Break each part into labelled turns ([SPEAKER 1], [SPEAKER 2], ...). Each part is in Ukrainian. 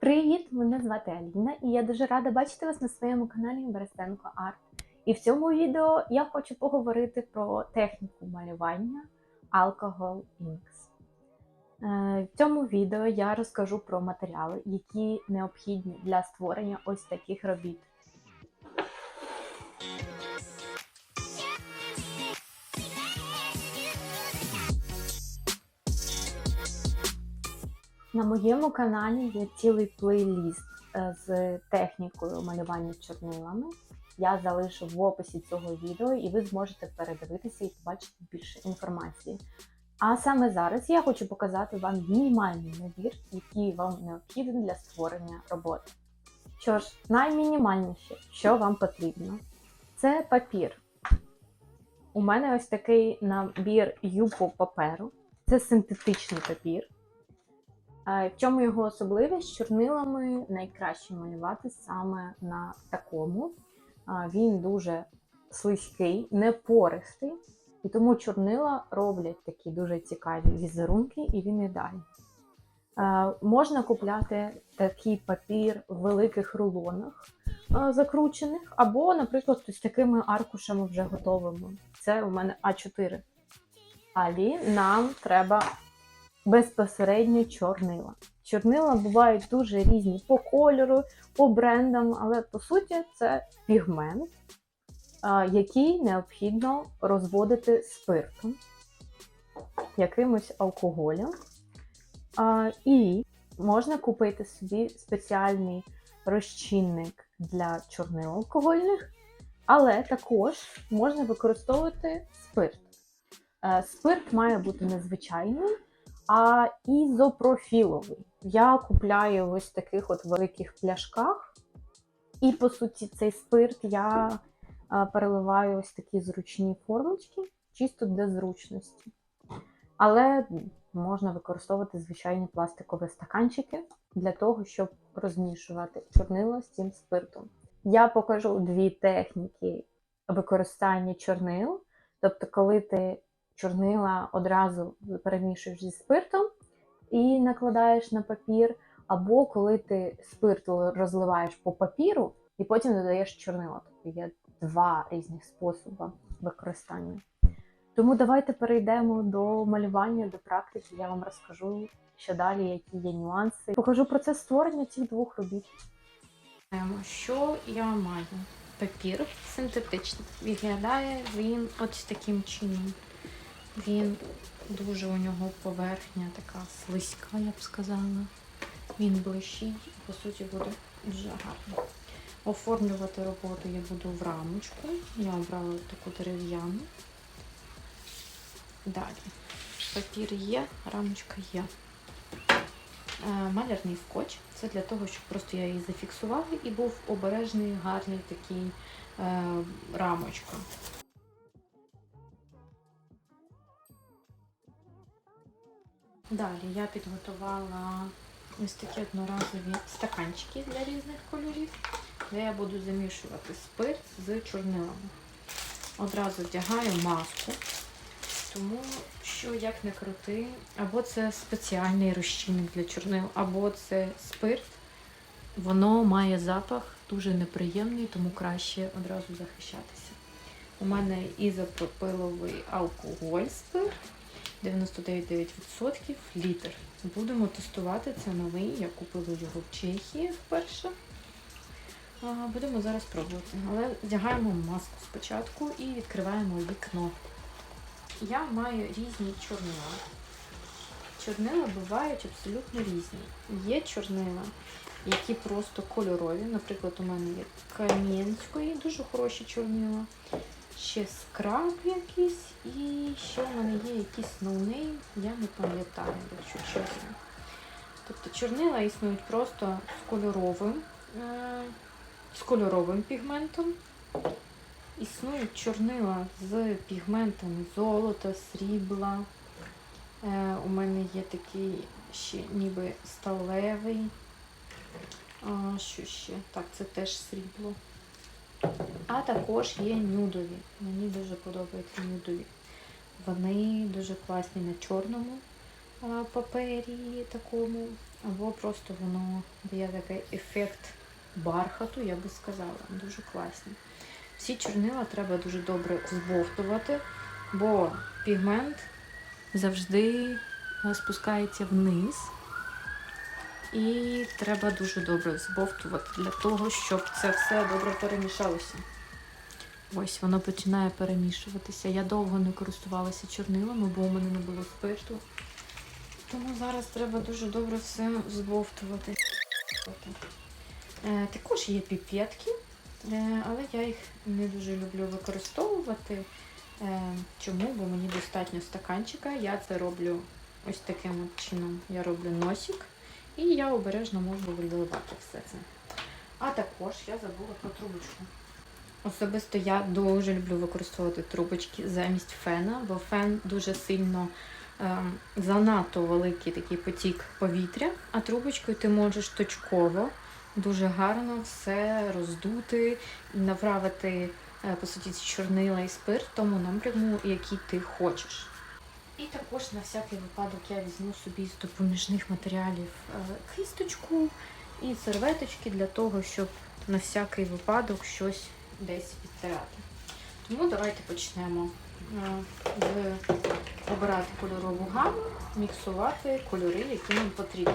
[SPEAKER 1] Привіт! Мене звати Аліна, і я дуже рада бачити вас на своєму каналі Берестенко Арт. І в цьому відео я хочу поговорити про техніку малювання Alcohol Inks. Е, В цьому відео я розкажу про матеріали, які необхідні для створення ось таких робіт. На моєму каналі є цілий плейліст е, з технікою малювання чорнилами. Я залишу в описі цього відео, і ви зможете передивитися і побачити більше інформації. А саме зараз я хочу показати вам мінімальний набір, який вам необхідний для створення роботи. Що ж, наймінімальніше, що вам потрібно, це папір. У мене ось такий набір юпо паперу. Це синтетичний папір. В чому його особливість? Чорнилами найкраще малювати саме на такому. Він дуже слизький, не пористий, і тому чорнила роблять такі дуже цікаві візерунки, і він ідеальний. А, Можна купляти такий папір в великих рулонах закручених, або, наприклад, з такими аркушами вже готовими. Це у мене А4. Але нам треба безпосередньо чорнила. Чорнила бувають дуже різні по кольору, по брендам, але по суті це пігмент, який необхідно розводити спиртом, якимось алкоголем. І можна купити собі спеціальний розчинник для чорнил алкогольних, але також можна використовувати спирт. Е, Спирт має бути незвичайним, а ізопрофіловий. Я купляю ось таких от великих пляшках, і по суті цей спирт я переливаю ось такі зручні формочки, чисто для зручності. Але можна використовувати звичайні пластикові стаканчики для того, щоб розмішувати чорнило з цим спиртом. Я покажу дві техніки використання чорнил. Тобто, коли ти чорнила одразу перемішуєш зі спиртом і накладаєш на папір, або коли ти спирт розливаєш по папіру і потім додаєш чорнила. Тобто є два різних способи використання. Тому давайте перейдемо до малювання, до практики. Я вам розкажу, що далі, які є нюанси. Покажу процес створення цих двох робіт. Що я маю? Папір синтетичний. Виглядає він ось таким чином. Він дуже у нього поверхня така слизька, я б сказала. Він блищить, по суті, буде дуже гарно. Оформлювати роботу я буду в рамочку. Я обрала таку дерев'яну. Далі. Папір є, рамочка є. Е, Малярний скотч. Це для того, щоб просто я її зафіксувала і був обережний, гарний такий е, рамочка. Далі я підготувала ось такі одноразові стаканчики для різних кольорів, де я буду замішувати спирт з чорнилами. Одразу вдягаю маску, тому що, як не крути, або це спеціальний розчинник для чорнил, або це спирт. Воно має запах дуже неприємний, тому краще одразу захищатися. У мене ізопропиловий алкоголь спирт. 99,9% літр. Будемо тестувати. Це новий. Я купила його в Чехії вперше. Будемо зараз пробувати. Але вдягаємо маску спочатку і відкриваємо вікно. Я маю різні чорнила. Чорнила бувають абсолютно різні. Є чорнила, які просто кольорові. Наприклад, у мене є Кам'янської, дуже хороші чорнила ще скраб якийсь, і ще в мене є якийсь ноунейм, я не пам'ятаю, якщо чесно. Тобто чорнила існують просто з кольоровим, е з кольоровим пігментом. Існують чорнила з пігментами золота, срібла. Е у мене є такий ще ніби сталевий. А, Що ще? Так, це теж срібло. А також є нюдові. Мені дуже подобаються нюдові. Вони дуже класні на чорному папері такому.
[SPEAKER 2] або просто воно дає такий ефект бархату, я би сказала. Дуже класні. Всі чорнила треба дуже добре збовтувати, бо пігмент завжди спускається вниз. І треба дуже добре збовтувати для того, щоб це все добре перемішалося. Ось воно починає перемішуватися. Я довго не користувалася чорнилами, бо у мене не було спирту. Тому зараз треба дуже добре все збовтувати. Е, також є піпетки, е, але я їх не дуже люблю використовувати. Е, чому? Бо мені достатньо стаканчика. Я це роблю ось таким чином. Я роблю носик. І я обережно можу виливати все це. А також я забула про трубочку. Особисто я дуже люблю використовувати трубочки замість фена, бо фен дуже сильно ем, занадто великий такий потік повітря, а трубочкою ти можеш точково дуже гарно все роздути і направити, е, по суті, чорнила і спирт тому напряму, який ти хочеш. І також на всякий випадок я візьму собі з допоміжних матеріалів е, кисточку і серветочки для того, щоб на всякий випадок щось десь відтирати. Тому давайте почнемо е, обирати кольорову гаму, міксувати кольори, які нам потрібні.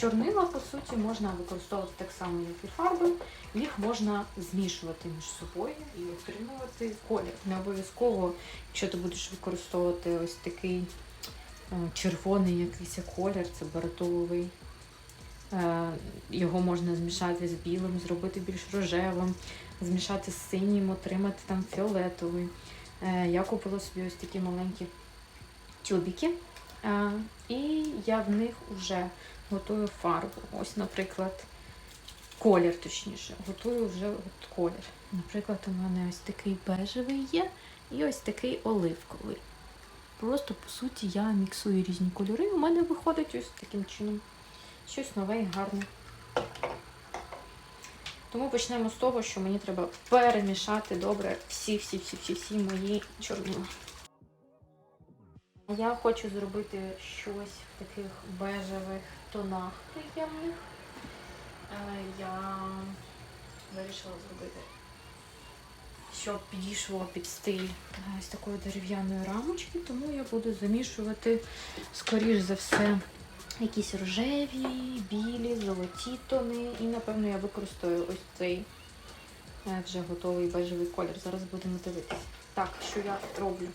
[SPEAKER 2] Чорнила, по суті, можна використовувати так само, як і фарби, їх можна змішувати між собою і отримувати колір. Не обов'язково, якщо ти будеш використовувати ось такий е, червоний якийсь колір, це баратовий. Е, Його можна змішати з білим, зробити більш рожевим, змішати з синім, отримати там фіолетовий. Е, Я купила собі ось такі маленькі тюбики, і я в них вже готую фарбу. Ось, наприклад, колір, точніше, готую вже от колір. Наприклад, у мене ось такий бежевий є і ось такий оливковий. Просто, по суті, я міксую різні кольори. У мене виходить ось таким чином щось нове і гарне. Тому почнемо з того, що мені треба перемішати добре всі-всі-всі-всі мої чорнила. Я хочу зробити щось в таких бежевих тонах приємних. Е, Я вирішила зробити, щоб підійшло під стиль е, ось такої дерев'яної рамочки, тому я буду замішувати, скоріш за все, якісь рожеві, білі, золоті тони. І, напевно, я використаю ось цей е, вже готовий бежевий колір. Зараз будемо дивитися. Так, що я роблю?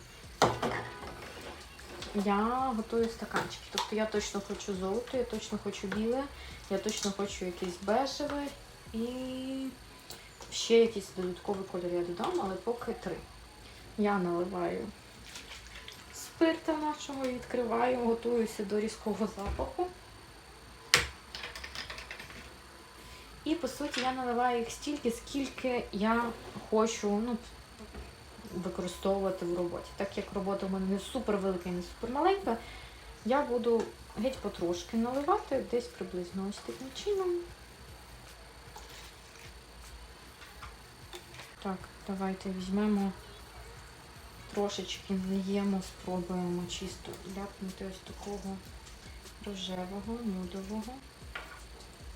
[SPEAKER 2] Я готую стаканчики. Тобто я точно хочу золото, я точно хочу біле, я точно хочу якийсь бежевий і ще якийсь додатковий колір я додам, але поки три. Я наливаю спирта нашого, відкриваю, готуюся до різкого запаху. І по суті я наливаю їх стільки, скільки я хочу ну, використовувати в роботі. Так як робота в мене не супер велика і не супер маленька, я буду геть потрошки наливати, десь приблизно ось таким чином. Так, давайте візьмемо трошечки наємо, спробуємо чисто ляпнути ось такого рожевого, нюдового.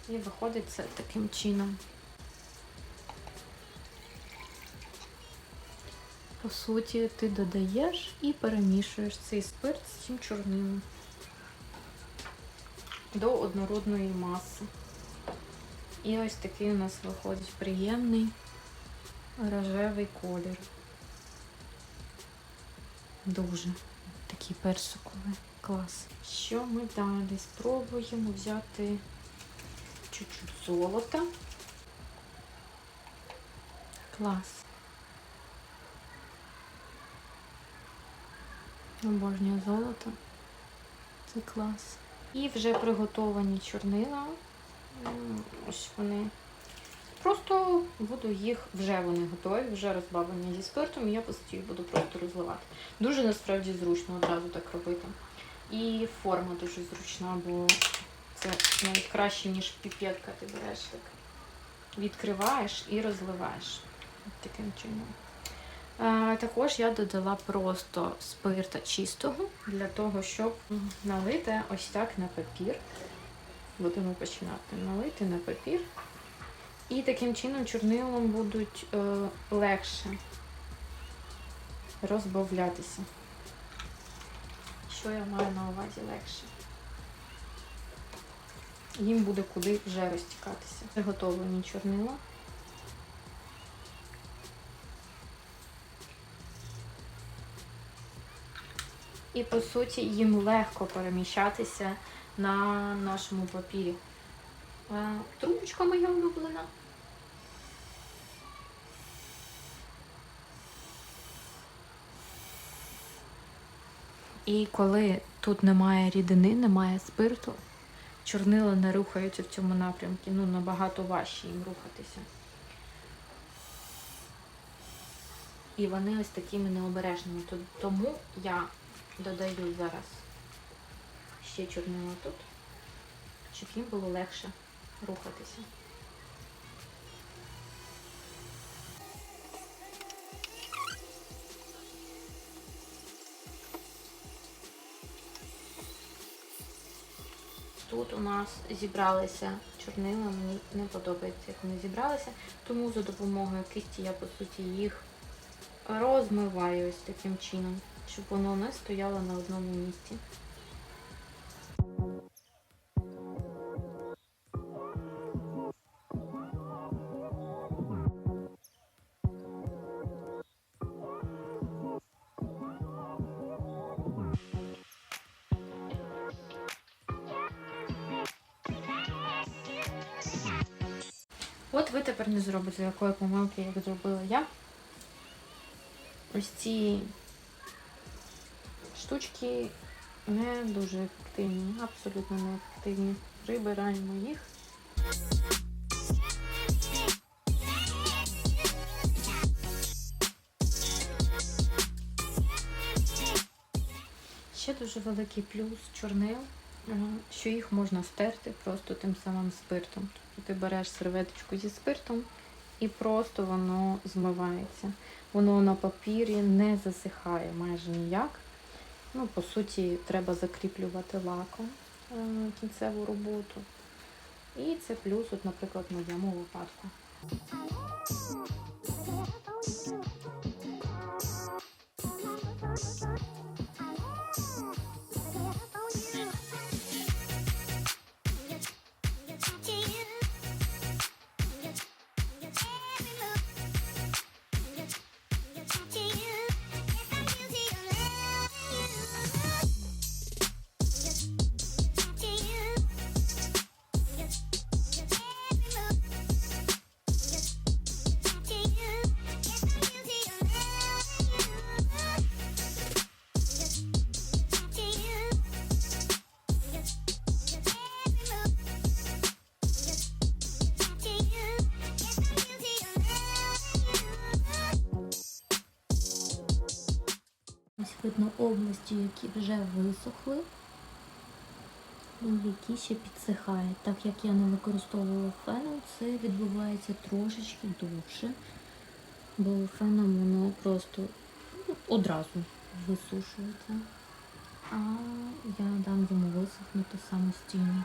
[SPEAKER 2] І виходить це таким чином. По суті, ти додаєш і перемішуєш цей спирт з цим чорнилом до однородної маси. І ось такий у нас виходить приємний рожевий колір. Дуже такий персиковий клас. Що ми далі? Спробуємо взяти чуть-чуть золота. Клас. Обожнюю золото. Це клас. І вже приготовані чорнила. Ось вони. Просто буду їх, вже вони готові, вже розбавлені зі спиртом, і я їх буду просто розливати. Дуже насправді зручно одразу так робити. І форма дуже зручна, бо це навіть краще, ніж піпетка. Ти береш так. Відкриваєш і розливаєш. Таким чином. А, також я додала просто спирта чистого для того, щоб налити ось так на папір. будемо починати налити на папір. І таким чином чорнилом будуть е, легше розбавлятися. Що я маю на увазі легше? Їм буде куди вже розтікатися. Приготовлені чорнила. І по суті їм легко переміщатися на нашому папірі. Трубочка моя улюблена. І коли тут немає рідини, немає спирту, чорнила не рухаються в цьому напрямку, ну набагато важче їм рухатися. І вони ось такими необережними. Тому я додаю зараз ще чорнила тут, щоб їм було легше рухатися. Тут у нас зібралися чорнила, мені не подобається, як вони зібралися, тому за допомогою кисті я по суті їх розмиваю ось таким чином, щоб воно не стояло на одному місці. От ви тепер не зробите такої помилки, як зробила я. Ось ці штучки не дуже ефективні, абсолютно не ефективні. Прибираємо їх. Ще дуже великий плюс чорнил, е, що їх можна стерти просто тим самим спиртом. Тобто ти береш серветочку зі спиртом і просто воно змивається. Воно на папірі не засихає майже ніяк. Ну, по суті, треба закріплювати лаком е, кінцеву роботу. І це плюс, от, наприклад, в моєму випадку.
[SPEAKER 3] Області, які вже висохли, які ще підсихають. Так як я не використовувала феном, це відбувається трошечки довше, бо феном воно просто ну, одразу висушується. А я дам йому висохнути самостійно.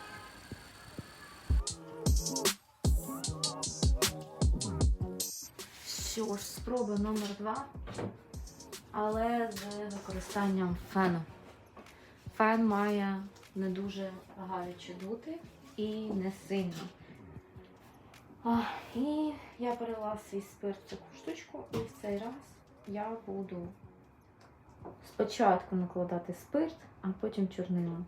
[SPEAKER 2] Що ж, спроба номер два, але з використанням фену. Фен має не дуже гаряче дути і не сильно. І я перелила свій спирт в таку штучку, і в цей раз я буду спочатку накладати спирт, а потім чорнила.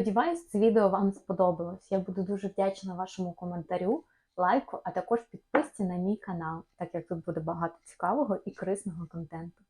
[SPEAKER 1] Сподіваюсь, це відео вам сподобалось. Я буду дуже вдячна вашому коментарю, лайку, а також підписці на мій канал, так як тут буде багато цікавого і корисного контенту.